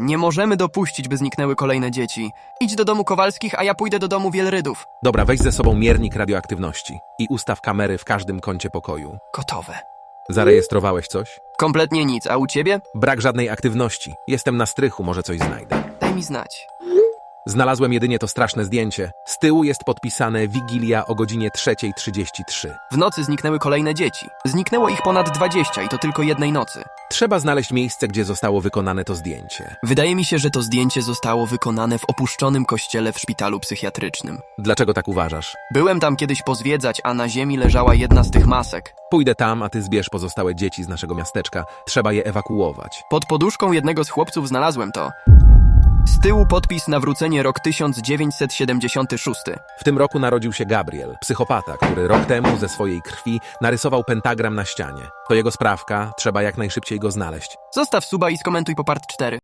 Nie możemy dopuścić, by zniknęły kolejne dzieci. Idź do domu Kowalskich, a ja pójdę do domu Wielrydów. Dobra, weź ze sobą miernik radioaktywności i ustaw kamery w każdym kącie pokoju. Gotowe. Zarejestrowałeś coś? Kompletnie nic, a u ciebie? Brak żadnej aktywności. Jestem na strychu, może coś znajdę. Daj mi znać. Znalazłem jedynie to straszne zdjęcie. Z tyłu jest podpisane Wigilia o godzinie 3.33. W nocy zniknęły kolejne dzieci. Zniknęło ich ponad 20 i to tylko jednej nocy. Trzeba znaleźć miejsce, gdzie zostało wykonane to zdjęcie. Wydaje mi się, że to zdjęcie zostało wykonane w opuszczonym kościele w szpitalu psychiatrycznym. Dlaczego tak uważasz? Byłem tam kiedyś pozwiedzać, a na ziemi leżała jedna z tych masek. Pójdę tam, a ty zbierz pozostałe dzieci z naszego miasteczka. Trzeba je ewakuować. Pod poduszką jednego z chłopców znalazłem to. Z tyłu podpis nawrócenie rok 1976. W tym roku narodził się Gabriel, psychopata, który rok temu ze swojej krwi narysował pentagram na ścianie. To jego sprawka, trzeba jak najszybciej go znaleźć. Zostaw suba i skomentuj po part 4.